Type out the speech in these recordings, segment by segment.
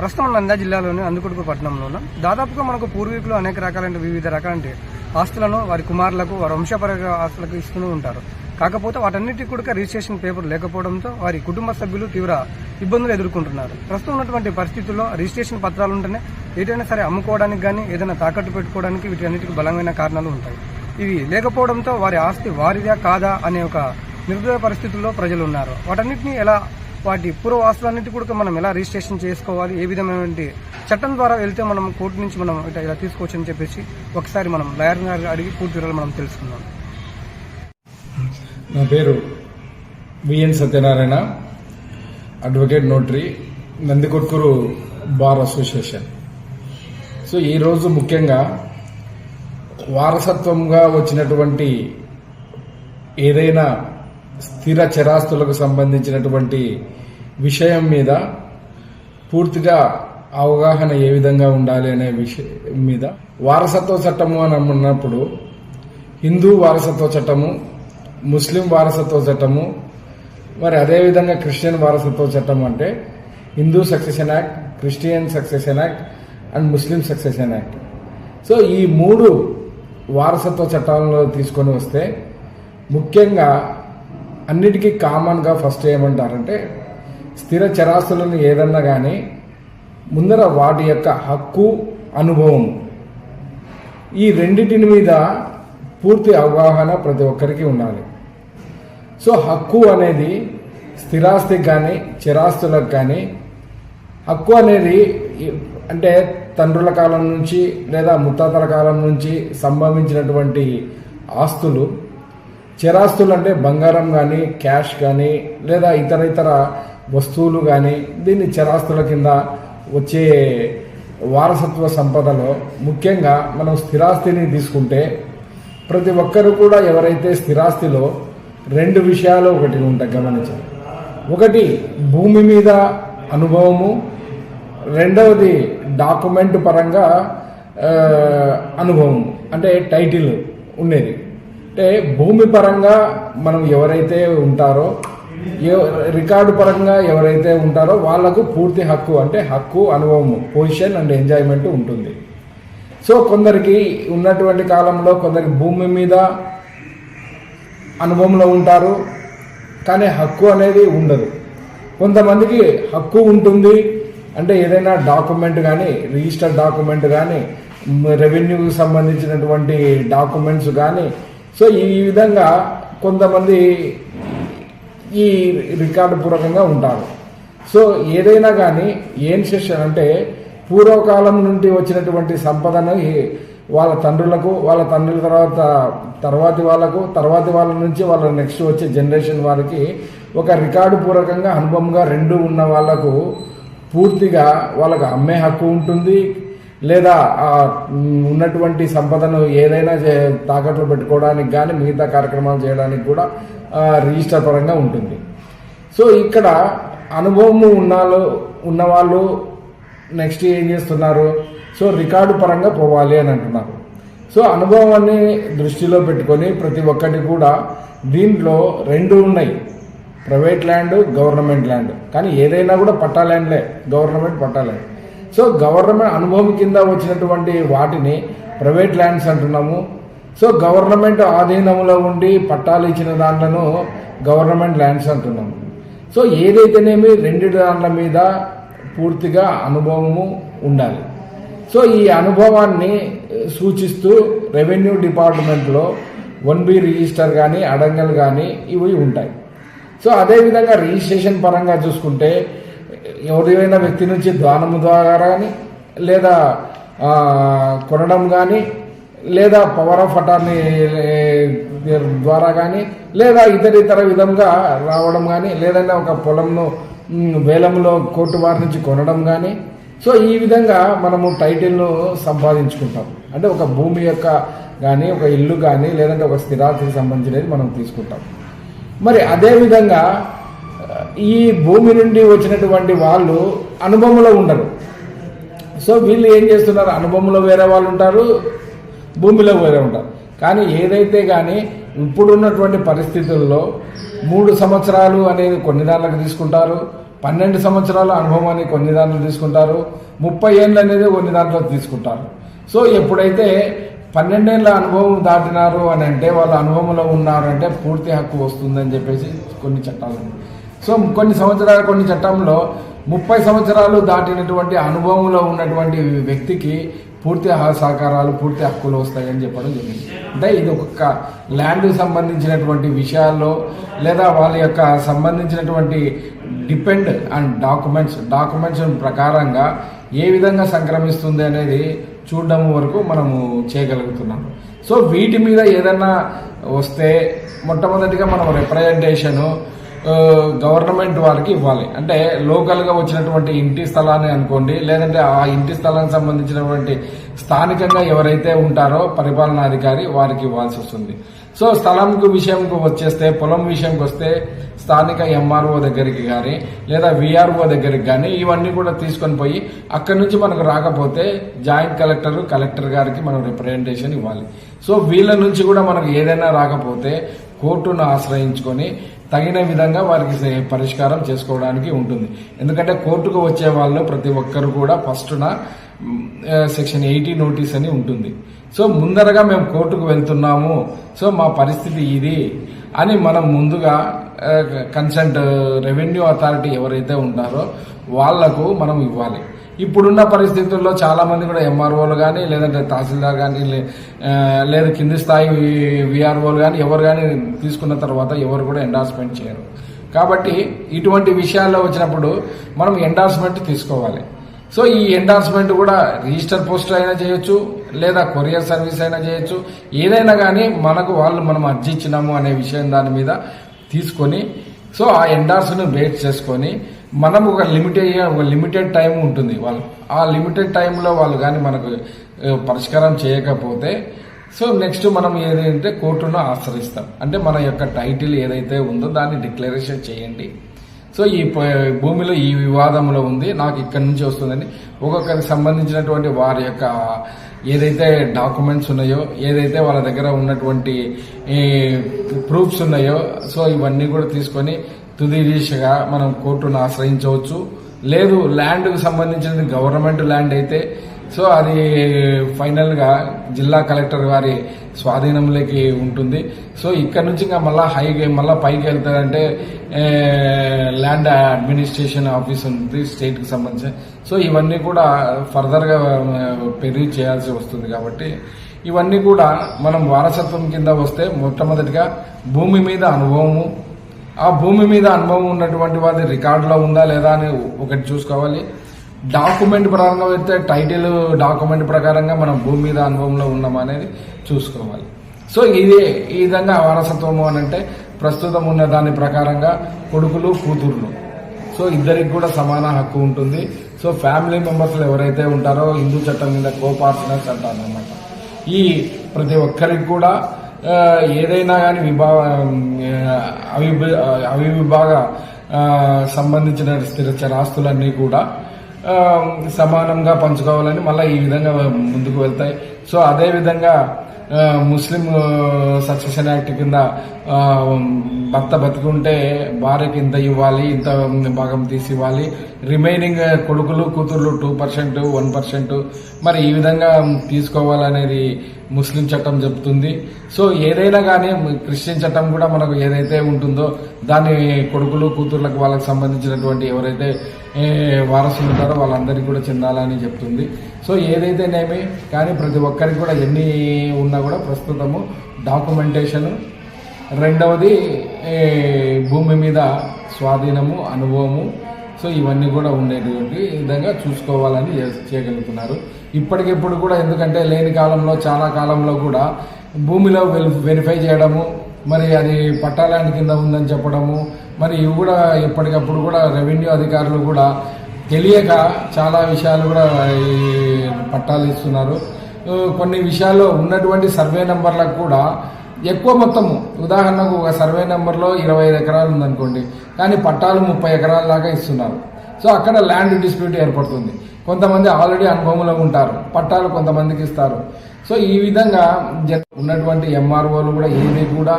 ప్రస్తుతం నంద్యాల జిల్లాలోని అందుకొడుకు పట్టణంలోన దాదాపుగా మనకు పూర్వీకులు అనేక రకాలైన వివిధ రకాల ఆస్తులను వారి కుమారులకు వారి వంశపరంగా ఆస్తులకు ఇస్తూనే ఉంటారు. కాకపోతే వాటన్నిటికీ కూడా రిజిస్ట్రేషన్ పేపర్ లేకపోవడంతో వారి కుటుంబ సభ్యులు తీవ్ర ఇబ్బందులు ఎదుర్కొంటున్నారు. ప్రస్తుతం ఉన్నటువంటి పరిస్థితుల్లో రిజిస్ట్రేషన్ పత్రాలు ఉంటేనే ఏదైనా సరే అమ్ముకోవడానికి కానీ ఏదైనా తాకట్టు పెట్టుకోవడానికి వీటన్నిటికీ బలమైన కారణాలు ఉంటాయి. ఇవి లేకపోవడంతో వారి ఆస్తి వారిదా కాదా అనే ఒక నిర్దయ పరిస్థితుల్లో ప్రజలు ఉన్నారు. వాటన్నిటిని ఎలా వాటి పూర్వ ఆస్తులన్నిటి కూడా మనం ఎలా రిజిస్ట్రేషన్ చేసుకోవాలి ఏ విధమైనటువంటి చట్టం ద్వారా వెళ్తే మనం కోర్టు నుంచి మనం ఇలా తీసుకోవచ్చని చెప్పేసి ఒకసారి మనం లయర్ గారు అడిగి పూర్తి వివరాలు మనం తెలుసుకుందాం. నా పేరు V N Satyanarayana advocate notary Nandikotkur bar association. So ఈరోజు ముఖ్యంగా వారసత్వంగా వచ్చినటువంటి ఏదైనా స్థిర చరాస్తులకు సంబంధించినటువంటి విషయం మీద పూర్తిగా అవగాహన ఏ విధంగా ఉండాలి అనే విషయం మీద వారసత్వ చట్టము అని అన్నప్పుడు హిందూ వారసత్వ చట్టము ముస్లిం వారసత్వ చట్టము మరి అదేవిధంగా క్రిస్టియన్ వారసత్వ చట్టం అంటే Hindu succession act Christian succession act and Muslim succession act. So ఈ మూడు వారసత్వ చట్టాలలో తీసుకొని వస్తే ముఖ్యంగా అన్నిటికీ కామన్గా ఫస్ట్ ఏమంటారంటే స్థిర చరాస్తులను ఏదన్నా కానీ ముందర వాటి యొక్క హక్కు అనుభవం ఈ రెండింటిని మీద పూర్తి అవగాహన ప్రతి ఒక్కరికి ఉండాలి. సో హక్కు అనేది స్థిరాస్తికి కానీ చిరాస్తులకు కానీ హక్కు అనేది అంటే తండ్రుల కాలం నుంచి లేదా ముత్తాతల కాలం నుంచి సంభవించినటువంటి ఆస్తులు. చిరాస్తులు అంటే బంగారం కానీ క్యాష్ కానీ లేదా ఇతర ఇతర వస్తువులు కానీ దీన్ని చిరాస్తుల కింద వచ్చే వారసత్వ సంపదలో ముఖ్యంగా మనం స్థిరాస్తిని తీసుకుంటే ప్రతి ఒక్కరు కూడా ఎవరైతే స్థిరాస్తిలో రెండు విషయాలు ఒకటి ఉంటాయి గమనించాలి ఒకటి భూమి మీద అనుభవము. రెండవది డాక్యుమెంట్ పరంగా అనుభవం అంటే టైటిల్ ఉండేది. అంటే భూమి పరంగా మనం ఎవరైతే ఉంటారో ఎవ- రికార్డు పరంగా ఎవరైతే ఉంటారో వాళ్ళకు పూర్తి హక్కు అంటే హక్కు అనుభవము పొజిషన్ అండ్ ఎంజాయ్మెంట్ ఉంటుంది. సో కొందరికి ఉన్నటువంటి కాలంలో కొందరికి భూమి మీద అనుభవంలో ఉంటారు కానీ హక్కు అనేది ఉండదు. కొంతమందికి హక్కు ఉంటుంది అంటే ఏదైనా డాక్యుమెంట్ కానీ రిజిస్టర్ డాక్యుమెంట్ కానీ రెవెన్యూకి సంబంధించినటువంటి డాక్యుమెంట్స్ కానీ సో ఈ విధంగా కొంతమంది ఈ రికార్డు పూర్వకంగా ఉంటారు. సో ఏదైనా కానీ ఏం సెషన్ అంటే పూర్వకాలం నుండి వచ్చినటువంటి సంపదను వాళ్ళ తండ్రులకు వాళ్ళ తండ్రుల తర్వాత తర్వాతి వాళ్ళకు తర్వాతి వాళ్ళ నుంచి వాళ్ళ నెక్స్ట్ వచ్చే జనరేషన్ వారికి ఒక రికార్డు పూర్వకంగా అనుభవంగా రెండు ఉన్న వాళ్ళకు పూర్తిగా వాళ్ళకు అమ్మే హక్కు ఉంటుంది. లేదా ఆ ఉన్నటువంటి సంపదను ఏదైనా తాకట్లు పెట్టుకోవడానికి కానీ మిగతా కార్యక్రమాలు చేయడానికి కూడా రిజిస్టర్ పరంగా ఉంటుంది. సో ఇక్కడ అనుభవము ఉన్నాళ్ళు ఉన్నవాళ్ళు నెక్స్ట్ ఏం చేస్తున్నారు? సో రికార్డు పరంగా పోవాలి అని అంటున్నారు. సో అనుభవాన్ని దృష్టిలో పెట్టుకొని ప్రతి ఒక్కటి కూడా దీంట్లో రెండు ఉన్నాయి. Private land government land. కానీ ఏదైనా కూడా patta ల్యాండ్లే government patta land. So government అనుభవం కింద వచ్చినటువంటి వాటిని ప్రైవేట్ ల్యాండ్స్ అంటున్నాము. సో గవర్నమెంట్ ఆధీనంలో ఉండి పట్టాలు ఇచ్చిన దాంట్లను గవర్నమెంట్ ల్యాండ్స్ అంటున్నాము. సో ఏదైతేనేమి రెండు దాంట్ల మీద పూర్తిగా అనుభవము ఉండాలి. సో ఈ అనుభవాన్ని సూచిస్తూ రెవెన్యూ డిపార్ట్మెంట్లో వన్ బి రిజిస్టర్ కానీ అడంగల్ కానీ ఇవి ఉంటాయి. సో అదేవిధంగా రిజిస్ట్రేషన్ పరంగా చూసుకుంటే ఎవరైనా వ్యక్తి నుంచి దానము ద్వారా కానీ లేదా కొనడం కానీ లేదా పవర్ ఆఫ్ అటార్నీ ద్వారా కానీ లేదా ఇతర ఇతర విధంగా రావడం కానీ లేదంటే ఒక పొలంను వేలంలో కోర్టు వారి నుంచి కొనడం కానీ సో ఈ విధంగా మనము టైటిల్ను సంపాదించుకుంటాం. అంటే ఒక భూమి యొక్క కానీ ఒక ఇల్లు కానీ లేదంటే ఒక స్థిరాస్తికి సంబంధించినది మనం తీసుకుంటాం. మరి అదేవిధంగా ఈ భూమి నుండి వచ్చినటువంటి వాళ్ళు అనుభవంలో ఉండరు. సో వీళ్ళు ఏం చేస్తున్నారు? అనుభవంలో వేరే వాళ్ళు ఉంటారు భూమిలో వేరే ఉంటారు. కానీ ఏదైతే కానీ ఇప్పుడున్నటువంటి పరిస్థితుల్లో మూడు సంవత్సరాలు అనేది కొన్ని దాంట్లకు తీసుకుంటారు పన్నెండు సంవత్సరాల అనుభవాన్ని కొన్ని దాంట్లో తీసుకుంటారు. ముప్పై ఏళ్ళు అనేది కొన్ని దాంట్లో తీసుకుంటారు. సో ఎప్పుడైతే పన్నెండేళ్ళ అనుభవం దాటినారు అని అంటే వాళ్ళ అనుభవంలో ఉన్నారు అంటే పూర్తి హక్కు వస్తుందని చెప్పేసి కొన్ని చట్టాలు సో కొన్ని సంవత్సరాలు కొన్ని చట్టంలో ముప్పై సంవత్సరాలు దాటినటువంటి అనుభవంలో ఉన్నటువంటి వ్యక్తికి పూర్తి సహకారాలు పూర్తి హక్కులు వస్తాయని చెప్పడం జరిగింది. అంటే ఇది ఒక్క ల్యాండ్ సంబంధించినటువంటి విషయాల్లో లేదా వాళ్ళ యొక్క సంబంధించినటువంటి డిపెండ్ అండ్ డాక్యుమెంట్స్ డాక్యుమెంట్స్ ప్రకారంగా ఏ విధంగా సంక్రమిస్తుంది అనేది చూడడం వరకు మనము చేయగలుగుతున్నాము. సో వీటి మీద ఏదైనా వస్తే మొట్టమొదటిగా మనం రిప్రజెంటేషను గవర్నమెంట్ వారికి ఇవ్వాలి. అంటే లోకల్గా వచ్చినటువంటి ఇంటి స్థలాన్ని అనుకోండి లేదంటే ఆ ఇంటి స్థలానికి సంబంధించినటువంటి స్థానికంగా ఎవరైతే ఉంటారో పరిపాలనాధికారి వారికి ఇవ్వాల్సి వస్తుంది. సో స్థలంకు విషయంకు వచ్చేస్తే పొలం విషయంకి వస్తే స్థానిక ఎంఆర్ఓ దగ్గరికి కానీ లేదా విఆర్ఓ దగ్గరికి కానీ ఇవన్నీ కూడా తీసుకొని పోయి అక్కడి నుంచి మనకు రాకపోతే జాయింట్ కలెక్టర్ కలెక్టర్ గారికి మనం రిప్రజెంటేషన్ ఇవ్వాలి. సో వీళ్ళ నుంచి కూడా మనకు ఏదైనా రాకపోతే కోర్టును ఆశ్రయించుకొని తగిన విధంగా వారికి పరిష్కారం చేసుకోవడానికి ఉంటుంది. ఎందుకంటే కోర్టుకు వచ్చే వాళ్ళు ప్రతి ఒక్కరు కూడా ఫస్ట్న సెక్షన్ ఎయిటీ నోటీస్ అని ఉంటుంది. సో ముందరగా మేము కోర్టుకు వెళ్తున్నాము. సో మా పరిస్థితి ఇది అని మనం ముందుగా కన్సెంట్ రెవెన్యూ అథారిటీ ఎవరైతే ఉంటారో వాళ్ళకు మనం ఇవ్వాలి. ఇప్పుడున్న పరిస్థితుల్లో చాలా మంది కూడా ఎంఆర్ఓలు కానీ లేదంటే తహసీల్దార్ కానీ లే- లేదా కింది స్థాయి విఆర్ఓలు కానీ ఎవరు కానీ తీసుకున్న తర్వాత ఎవరు కూడా ఎండార్స్మెంట్ చేయరు. కాబట్టి ఇటువంటి విషయాల్లో వచ్చినప్పుడు మనం ఎండార్స్మెంట్ తీసుకోవాలి. సో ఈ ఎండార్స్మెంట్ కూడా రిజిస్టర్ పోస్టర్ అయినా చేయొచ్చు లేదా కొరియర్ సర్వీస్ అయినా చేయొచ్చు. ఏదైనా కానీ మనకు వాళ్ళు మనం అర్జించినాము అనే విషయం దాని మీద తీసుకొని సో ఆ ఎండార్స్ను బేస్ చేసుకొని మనం ఒక లిమిటెడ్ ఒక లిమిటెడ్ టైం ఉంటుంది. వాళ్ళు ఆ లిమిటెడ్ టైంలో వాళ్ళు కానీ మనకు పరిష్కారం చేయకపోతే సో నెక్స్ట్ మనం ఏదంటే కోర్టును ఆశ్రయిస్తాం. అంటే మన యొక్క టైటిల్ ఏదైతే ఉందో దాన్ని డిక్లరేషన్ చేయండి. సో ఈ ప- భూమిలో ఈ వివాదంలో ఉంది నాకు ఇక్కడి నుంచి వస్తుందని ఒక్కొక్కరికి సంబంధించినటువంటి వారి యొక్క ఏదైతే డాక్యుమెంట్స్ ఉన్నాయో ఏదైతే వాళ్ళ దగ్గర ఉన్నటువంటి ప్రూఫ్స్ ఉన్నాయో సో ఇవన్నీ కూడా తీసుకొని తుది దిశగా మనం కోర్టును ఆశ్రయించవచ్చు. లేదు ల్యాండ్కు సంబంధించినది గవర్నమెంట్ ల్యాండ్ అయితే సో అది ఫైనల్గా జిల్లా కలెక్టర్ వారి స్వాధీనంలోకి ఉంటుంది. సో ఇక్కడ నుంచి ఇంకా మళ్ళీ హైకి మళ్ళీ పైకి వెళ్తారంటే ల్యాండ్ అడ్మినిస్ట్రేషన్ ఆఫీస్ ఉంది స్టేట్కి సంబంధించి. సో ఇవన్నీ కూడా ఫర్దర్గా పెరిగి చేయాల్సి వస్తుంది కాబట్టి ఇవన్నీ కూడా మనం వారసత్వం కింద వస్తే మొట్టమొదటిగా భూమి మీద అనుభవము. ఆ భూమి మీద అనుభవం ఉన్నటువంటి వారి రికార్డులో ఉందా లేదా అని ఒకటి చూసుకోవాలి. డాక్యుమెంట్ ప్రకారంగా అయితే టైటిల్ డాక్యుమెంట్ ప్రకారంగా మనం భూమి మీద అనుభవంలో ఉన్నాం అనేది చూసుకోవాలి. సో ఇదే ఈ విధంగా వారసత్వము అని అంటే ప్రస్తుతం ఉన్న దాని ప్రకారంగా కొడుకులు కూతుర్లు. సో ఇద్దరికి కూడా సమాన హక్కు ఉంటుంది. సో ఫ్యామిలీ మెంబర్స్లు ఎవరైతే ఉంటారో హిందూ చట్టం కింద కోపార్సనర్స్ అంటారు అనమాట ఈ ప్రతి ఒక్కరికి కూడా ఏదైనా కానీ విభాగ అవిభ అవివిభాగ విభాగ సంబంధించిన స్థిర చరాస్తులన్నీ కూడా సమానంగా పంచుకోవాలని మళ్ళీ ఈ విధంగా ముందుకు వెళ్తాయి. సో అదేవిధంగా ముస్లిం సక్సెషన్ యాక్ట్ కింద భర్త బతికుంటే భార్యకి ఇంత ఇవ్వాలి ఇంత భాగం తీసి ఇవ్వాలి రిమైనింగ్ కొడుకులు కూతుర్లు టూ పర్సెంట్ వన్ పర్సెంట్. మరి ఈ విధంగా తీసుకోవాలనేది ముస్లిం చట్టం చెబుతుంది. సో ఏదైనా కానీ క్రిస్టియన్ చట్టం కూడా మనకు ఏదైతే ఉంటుందో దాన్ని కొడుకులు కూతుర్లకు వాళ్ళకి సంబంధించినటువంటి ఎవరైతే వారసులు ఉంటారో వాళ్ళందరికీ కూడా చెందాలని చెప్తుంది. సో ఏదైతేనేమి కానీ ప్రతి ఒక్కరికి కూడా ఎన్ని ఉన్నా కూడా ప్రస్తుతము డాక్యుమెంటేషన్. రెండవది భూమి మీద స్వాధీనము అనుభవము. సో ఇవన్నీ కూడా ఉండేటువంటి విధంగా చూసుకోవాలని చేయగలుగుతున్నారు. ఇప్పటికిప్పుడు కూడా ఎందుకంటే లేని కాలంలో చాలా కాలంలో కూడా భూమిలో వెల్- వెరిఫై చేయడము మరి అది పట్టాలాంటి కింద ఉందని చెప్పడము మరి ఇవి కూడా ఎప్పటికప్పుడు కూడా రెవెన్యూ అధికారులు కూడా తెలియక చాలా విషయాలు కూడా పట్టాలు ఇస్తున్నారు. కొన్ని విషయాల్లో ఉన్నటువంటి సర్వే నెంబర్లకు కూడా ఎక్కువ మొత్తము ఉదాహరణకు ఒక సర్వే నెంబర్లో ఇరవై ఐదు ఎకరాలు ఉందనుకోండి కానీ పట్టాలు ముప్పై ఎకరాల దాకా ఇస్తున్నారు. సో అక్కడ ల్యాండ్ డిస్ప్యూట్ ఏర్పడుతుంది. కొంతమంది ఆల్రెడీ అనుభవంలో ఉంటారు పట్టాలు కొంతమందికి ఇస్తారు. సో ఈ విధంగా జ- ఉన్నటువంటి ఎంఆర్ఓలు కూడా ఏది కూడా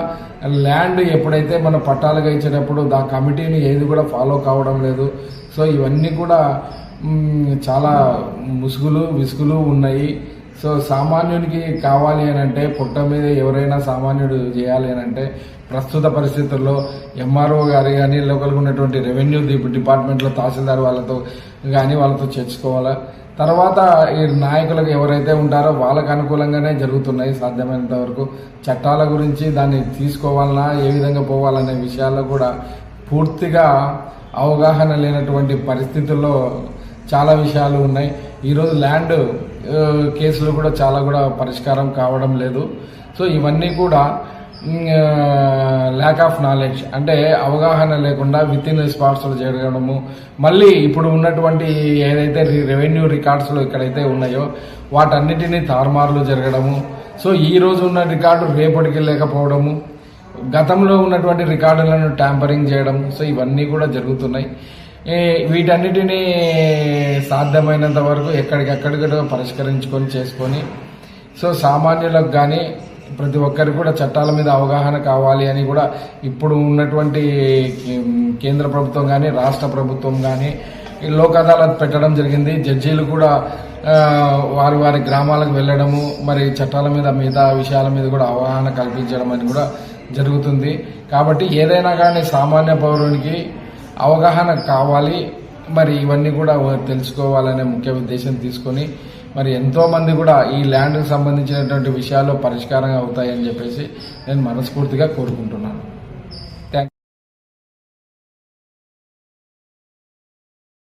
ల్యాండ్ ఎప్పుడైతే మన పట్టాలుగా ఇచ్చేటప్పుడు దా కమిటీని ఏది కూడా ఫాలో కావడం లేదు. సో ఇవన్నీ కూడా చాలా ముసుగులు విసుగులు ఉన్నాయి. సో సామాన్యునికి కావాలి అని అంటే పుట్ట మీద ఎవరైనా సామాన్యుడు చేయాలి అని అంటే ప్రస్తుత పరిస్థితుల్లో ఎంఆర్ఓ గారి కానీ లోకల్గా ఉన్నటువంటి రెవెన్యూ దీప్ డిపార్ట్మెంట్లో తహసీల్దార్ వాళ్ళతో కానీ వాళ్ళతో చర్చుకోవాలా? తర్వాత ఈ నాయకులకు ఎవరైతే ఉంటారో వాళ్ళకు అనుకూలంగానే జరుగుతున్నాయి సాధ్యమైనంత వరకు. చట్టాల గురించి దాన్ని తీసుకోవాలన్నా ఏ విధంగా పోవాలనే విషయాల్లో కూడా పూర్తిగా అవగాహన లేనటువంటి పరిస్థితుల్లో చాలా విషయాలు ఉన్నాయి. ఈరోజు ల్యాండ్ కేసులు కూడా చాలా కూడా పరిష్కారం కావడం లేదు. సో ఇవన్నీ కూడా ల్యాక్ ఆఫ్ నాలెడ్జ్ అంటే అవగాహన లేకుండా విత్ ఇన్ స్పాట్స్లో జరగడము మళ్ళీ ఇప్పుడు ఉన్నటువంటి ఏదైతే రెవెన్యూ రికార్డ్స్లో ఎక్కడైతే ఉన్నాయో వాటన్నిటినీ తారుమారులు జరగడము. సో ఈ రోజు ఉన్న రికార్డు రేపటికి లేకపోవడము గతంలో ఉన్నటువంటి రికార్డులను ట్యాంపరింగ్ చేయడం సో ఇవన్నీ కూడా జరుగుతున్నాయి. వీటన్నిటినీ సాధ్యమైనంత వరకు ఎక్కడికెక్కడికో పరిష్కరించుకొని చేసుకొని సో సామాన్యులకు కానీ ప్రతి ఒక్కరికి కూడా చట్టాల మీద అవగాహన కావాలి అని కూడా ఇప్పుడు ఉన్నటువంటి కేంద్ర ప్రభుత్వం కానీ రాష్ట్ర ప్రభుత్వం కానీ లోక్ అదాలత్ పెట్టడం జరిగింది. జడ్జీలు కూడా వారి వారి గ్రామాలకు వెళ్ళడము మరి చట్టాల మీద మిగతా విషయాల మీద కూడా అవగాహన కల్పించడం అని కూడా జరుగుతుంది. కాబట్టి ఏదైనా కానీ సామాన్య పౌరునికి అవగాహన కావాలి. మరి ఇవన్నీ కూడా తెలుసుకోవాలనే ముఖ్య ఉద్దేశం తీసుకొని మరి ఎంతో మంది కూడా ఈ ల్యాండ్కి సంబంధించినటువంటి విషయాల్లో పరిష్కారం అవుతాయని చెప్పేసి నేను మనస్ఫూర్తిగా కోరుకుంటున్నాను.